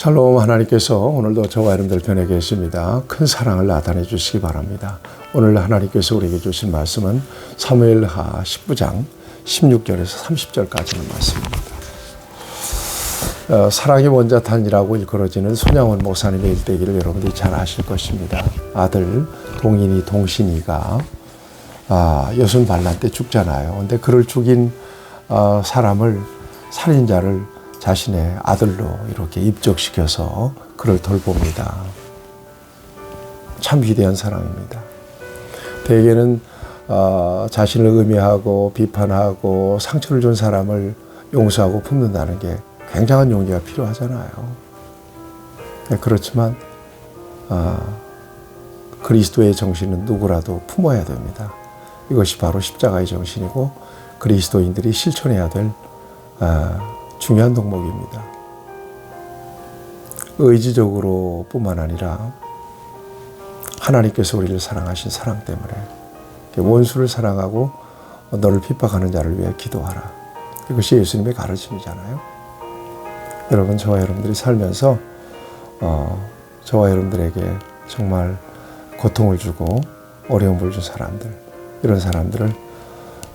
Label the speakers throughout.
Speaker 1: 샬롬 하나님께서 오늘도 저와 여러분들 편에 계십니다. 큰 사랑을 나타내 주시기 바랍니다. 오늘 하나님께서 우리에게 주신 말씀은 사무엘하 19장 16절에서 30절까지는 말씀입니다. 어, 사랑의 원자탄이라고 일컬어지는 손양원 목사님의 일대기를 여러분들이 잘 아실 것입니다. 아들 동인이 동신이가 아, 여순 반란 때 죽잖아요. 근데 그를 죽인 어, 사람을 살인자를 자신의 아들로 이렇게 입적시켜서 그를 돌봅니다. 참 위대한 사랑입니다. 대개는 어, 자신을 의미하고 비판하고 상처를 준 사람을 용서하고 품는다는 게 굉장한 용기가 필요하잖아요. 네, 그렇지만 어, 그리스도의 정신은 누구라도 품어야 됩니다. 이것이 바로 십자가의 정신이고 그리스도인들이 실천해야 될 어, 중요한 덕목입니다. 의지적으로 뿐만 아니라 하나님께서 우리를 사랑하신 사랑 때문에 원수를 사랑하고 너를 핍박하는 자를 위해 기도하라. 이것이 예수님의 가르침이잖아요. 여러분 저와 여러분들이 살면서 어, 저와 여러분들에게 정말 고통을 주고 어려움을 준 사람들 이런 사람들을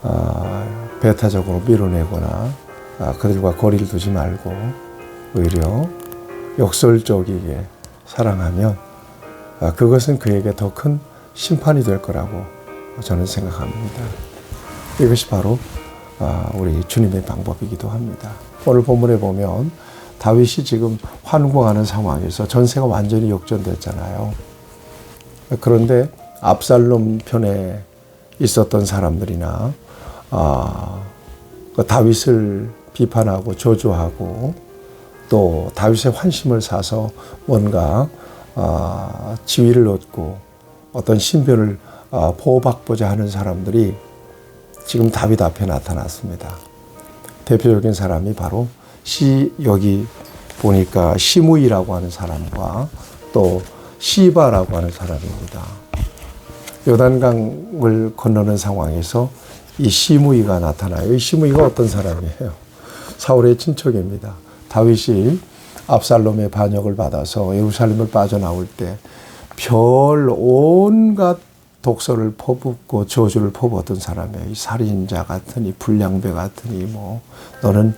Speaker 1: 어, 배타적으로 밀어내거나 아, 그들과 거리를 두지 말고 오히려 역설적이게 사랑하면 아, 그것은 그에게 더 큰 심판이 될 거라고 저는 생각합니다. 이것이 바로 아, 우리 주님의 방법이기도 합니다. 오늘 본문에 보면 다윗이 지금 환궁하는 상황에서 전세가 완전히 역전됐잖아요. 그런데 압살롬 편에 있었던 사람들이나 아, 그 다윗을 비판하고 저주하고 또 다윗의 환심을 사서 뭔가 아, 지위를 얻고 어떤 신변을 아, 보호받고자 하는 사람들이 지금 다윗 앞에 나타났습니다. 대표적인 사람이 바로 시 여기 보니까 시무이라고 하는 사람과 또 시바라고 하는 사람입니다. 요단강을 건너는 상황에서 이 시무이가 나타나요. 이 시무이가 어떤 사람이에요? 사울의 친척입니다. 다윗이 압살롬의 반역을 받아서 예루살렘을 빠져나올 때 별 온갖 독서를 퍼붓고 저주를 퍼붓던. 이 살인자 같으니 불량배 같으니 뭐 너는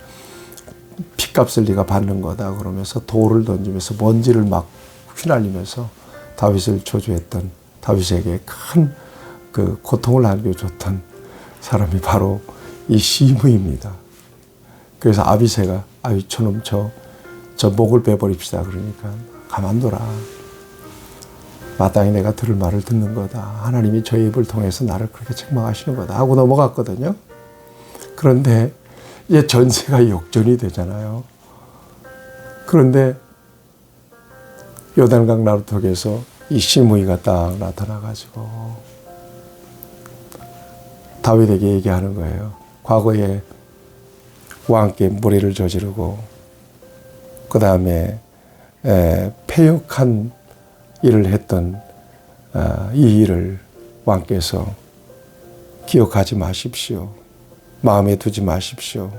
Speaker 1: 핏값을 네가 받는 거다 그러면서 돌을 던지면서 먼지를 막 휘날리면서 다윗을 저주했던 다윗에게 큰 그 고통을 안겨줬던 사람이 바로 이 시므입니다. 그래서 아비새가 아유 저놈 저, 저 목을 빼버립시다 그러니까 가만둬라. 마땅히 내가 들을 말을 듣는 거다. 하나님이 저 입을 통해서 나를 그렇게 책망하시는 거다 하고 넘어갔거든요. 그런데 이제 전세가 역전이 되잖아요. 그런데 요단강 나루턱에서 이 시므이가 딱 나타나가지고 다윗에게 얘기하는 거예요. 과거에 왕께 무리를 저지르고 그 다음에 폐역한 일을 했던 아, 이 일을 왕께서 기억하지 마십시오. 마음에 두지 마십시오.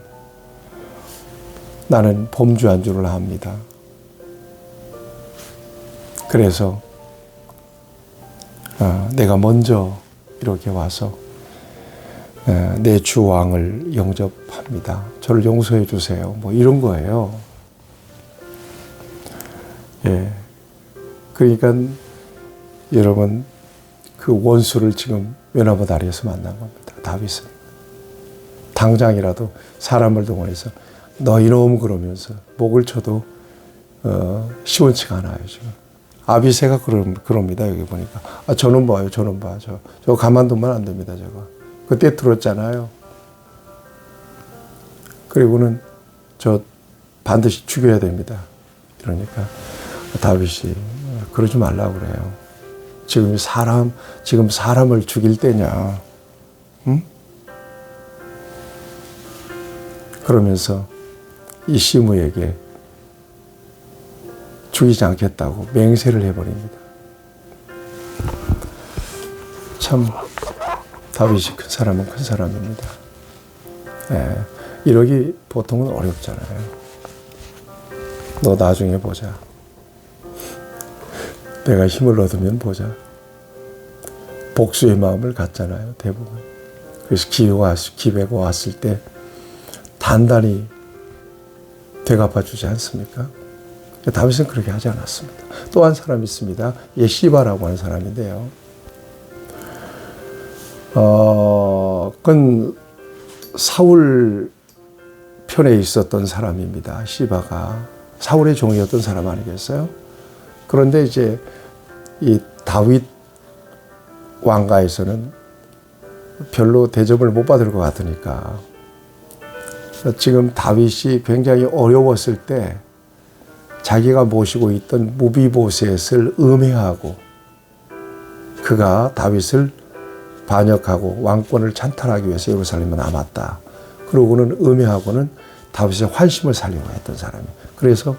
Speaker 1: 나는 범주한 줄을 압니다. 그래서 아, 내가 먼저 이렇게 와서 내 주 왕을 영접합니다. 저를 용서해 주세요. 뭐 이런 거예요. 예. 그러니까 여러분 그 원수를 지금 외나무 다리에서 만난 겁니다. 다윗은 당장이라도 사람을 동원해서 너 이놈 그러면서 목을 쳐도 어, 시원치가 않아요 지금. 아비새가 그러, 그럽니다 여기 보니까 아 저놈 봐요 저놈 봐저 저 가만두면 안 됩니다 저거 그때 들었잖아요. 그리고는 저 반드시 죽여야 됩니다. 그러니까 다윗이 그러지 말라고 그래요. 지금 사람, 지금 사람을 죽일 때냐. 응? 그러면서 이 시무에게 죽이지 않겠다고 맹세를 해버립니다. 참, 다윗이 큰 사람은 큰 사람입니다. 예, 이러기 보통은 어렵잖아요. 너 나중에 보자. 내가 힘을 얻으면 보자. 복수의 마음을 갖잖아요, 대부분. 그래서 기회가, 기회가 왔을 때 단단히 되갚아 주지 않습니까? 다윗은 그렇게 하지 않았습니다. 또 한 사람이 있습니다. 예시바라고 하는 사람인데요. 어, 그건 사울 편에 있었던 사람입니다. 시바가 사울의 종이었던 사람 아니겠어요? 그런데 이제 이 다윗 왕가에서는 별로 대접을 못 받을 것 같으니까 지금 다윗이 굉장히 어려웠을 때 자기가 모시고 있던 무비보셋을 음해하고 그가 다윗을 반역하고 왕권을 찬탈하기 위해서 예루살렘에 남았다. 그러고는 음해하고는 다윗의 환심을 살려고 했던 사람이에요. 그래서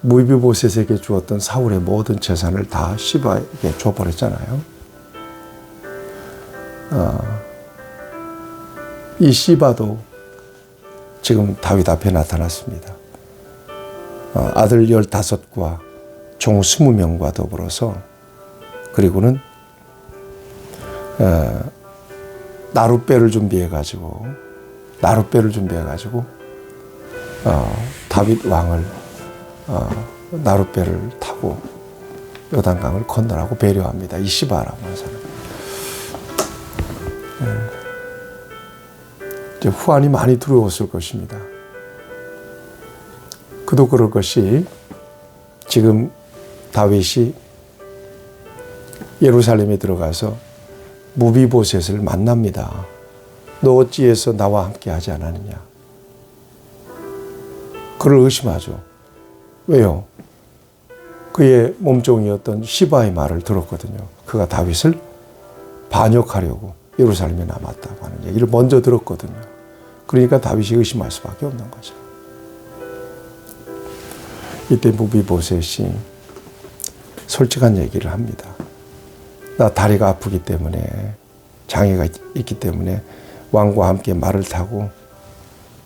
Speaker 1: 무비보셋에게 주었던 사울의 모든 재산을 다 시바에게 줘버렸잖아요. 어, 이 시바도 지금 다윗 앞에 나타났습니다. 어, 아들 15과 종 20명과 더불어서 그리고는 어, 나룻배를 준비해 가지고 나룻배를 준비해 가지고 어, 다윗 왕을 어, 나룻배를 타고 요단강을 건너라고 배려합니다. 이 시바라고 하는 사람. 예. 이제 후환이 많이 들어왔을 것입니다. 그도 그럴 것이 지금 다윗이 예루살렘에 들어가서 무비보셋을 만납니다. 너 어찌해서 나와 함께 하지 않았느냐? 그를 의심하죠. 왜요? 그의 몸종이었던 시바의 말을 들었거든요. 그가 다윗을 반역하려고 예루살렘에 남았다고 하는 얘기를 먼저 들었거든요. 그러니까 다윗이 의심할 수밖에 없는 거죠. 이때 무비보셋이 솔직한 얘기를 합니다. 나 다리가 아프기 때문에 장애가 있 기 때문에 왕과 함께 말을 타고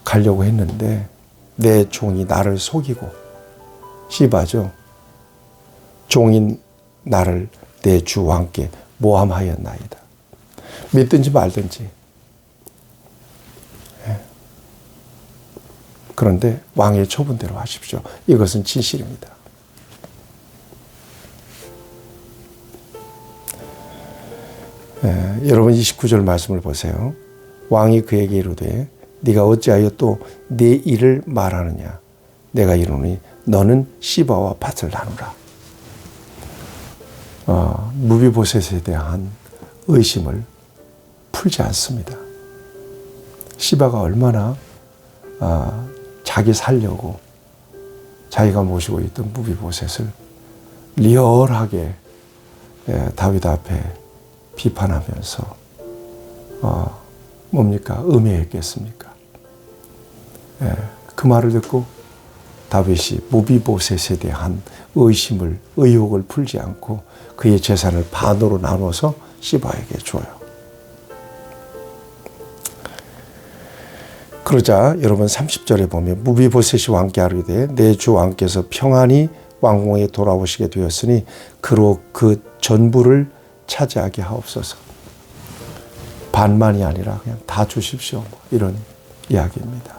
Speaker 1: 가려고 했는데 내 종이 나를 속이고 시바죠. 종인 나를 내 주 왕께 모함하였나이다. 믿든지 말든지. 예. 그런데 왕의 초분대로 하십시오. 이것은 진실입니다. 예, 여러분 29절 말씀을 보세요. 왕이 그에게 이르되 네가 어찌하여 또 내 일을 말하느냐 내가 이르노니 너는 시바와 밭을 나누라. 어, 무비보셋에 대한 의심을 풀지 않습니다. 시바가 얼마나 어, 자기 살려고 자기가 모시고 있던 무비보셋을 리얼하게 예, 다윗 앞에 비판하면서 어, 뭡니까 음해했겠습니까? 예, 그 말을 듣고 다윗이 무비보셋에 대한 의심을 의혹을 풀지 않고 그의 재산을 반으로 나눠서 시바에게 줘요. 그러자 여러분 30절에 보면 무비보셋이 왕께 하르되 내주 왕께서 평안히 왕궁에 돌아오시게 되었으니 그로 그 전부를 차지하게 하옵소서. 반만이 아니라 그냥 다 주십시오. 뭐 이런 이야기입니다.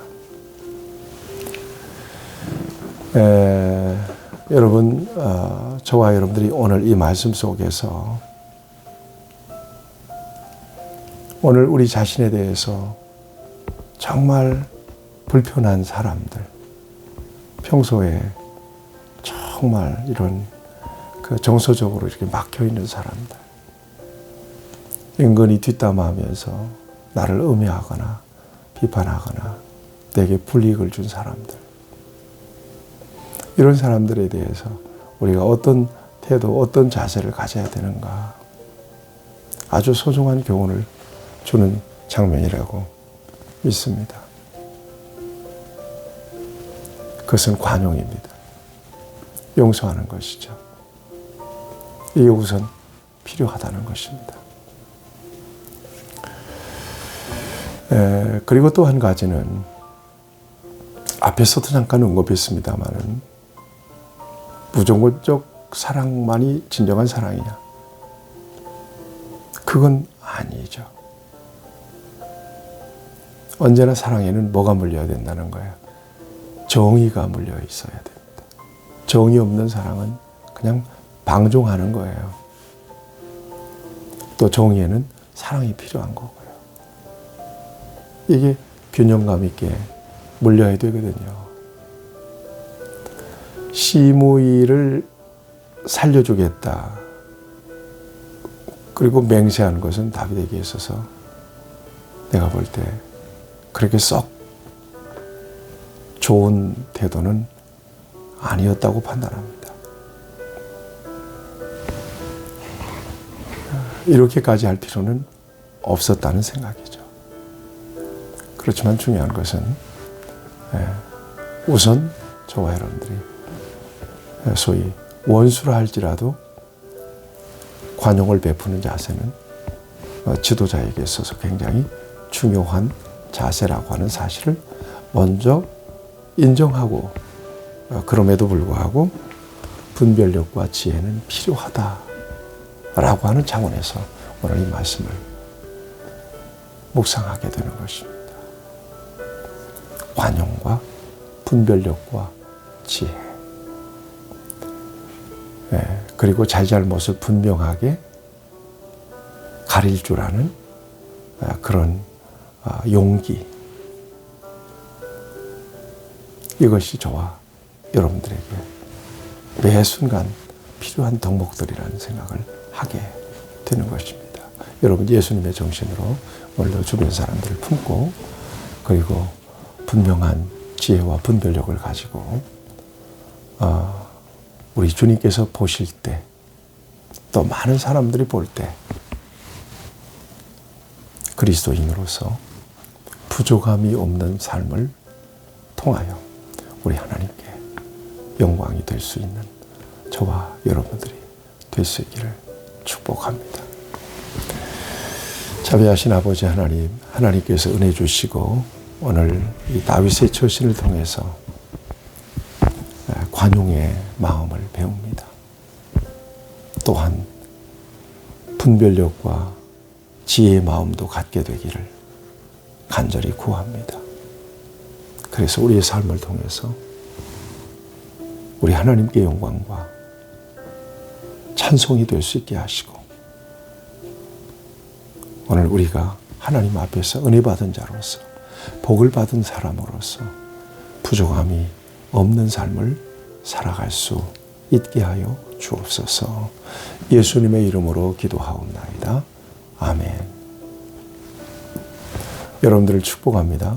Speaker 1: 에, 여러분, 어, 저와 여러분들이 오늘 이 말씀 속에서 오늘 우리 자신에 대해서 정말 불편한 사람들, 평소에 정말 이런 그 정서적으로 이렇게 막혀 있는 사람들, 은근히 뒷담화하면서 나를 음해하거나 비판하거나 내게 불이익을 준 사람들, 이런 사람들에 대해서 우리가 어떤 태도, 어떤 자세를 가져야 되는가. 아주 소중한 교훈을 주는 장면이라고 믿습니다. 그것은 관용입니다. 용서하는 것이죠. 이게 우선 필요하다는 것입니다. 에, 그리고 또 한 가지는 앞에서도 잠깐 언급했습니다만은 무조건적 사랑만이 진정한 사랑이냐? 그건 아니죠. 언제나 사랑에는 뭐가 물려야 된다는 거예요. 정의가 물려 있어야 됩니다. 정의 없는 사랑은 그냥 방종하는 거예요. 또 정의에는 사랑이 필요한 거고요. 이게 균형감 있게 물려야 되거든요. 시무이를 살려주겠다. 그리고 맹세한 것은 다윗에게 있어서 내가 볼 때 그렇게 썩 좋은 태도는 아니었다고 판단합니다. 이렇게까지 할 필요는 없었다는 생각이죠. 그렇지만 중요한 것은 예, 우선 저와 여러분들이 예, 소위 원수라 할지라도 관용을 베푸는 자세는 어, 지도자에게 있어서 굉장히 중요한 자세라고 하는 사실을 먼저 인정하고 어, 그럼에도 불구하고 분별력과 지혜는 필요하다라고 하는 차원에서 오늘 이 말씀을 묵상하게 되는 것입니다. 관용과 분별력과 지혜. 예, 그리고 잘잘못을 분명하게 가릴 줄 아는 아, 그런 아, 용기. 이것이 저와 여러분들에게 매 순간 필요한 덕목들이라는 생각을 하게 되는 것입니다. 여러분 예수님의 정신으로 오늘도 주변 사람들을 품고 그리고 분명한 지혜와 분별력을 가지고 어, 우리 주님께서 보실 때 또 많은 사람들이 볼 때 그리스도인으로서 부족함이 없는 삶을 통하여 우리 하나님께 영광이 될 수 있는 저와 여러분들이 될 수 있기를 축복합니다. 자비하신 아버지 하나님, 하나님께서 은혜 주시고 오늘 이 다윗의 처신을 통해서 관용의 마음을 배웁니다. 또한 분별력과 지혜의 마음도 갖게 되기를 간절히 구합니다. 그래서 우리의 삶을 통해서 우리 하나님께 영광과 찬송이 될 수 있게 하시고 오늘 우리가 하나님 앞에서 은혜 받은 자로서 복을 받은 사람으로서 부족함이 없는 삶을 살아갈 수 있게 하여 주옵소서. 예수님의 이름으로 기도하옵나이다. 아멘. 여러분들을 축복합니다.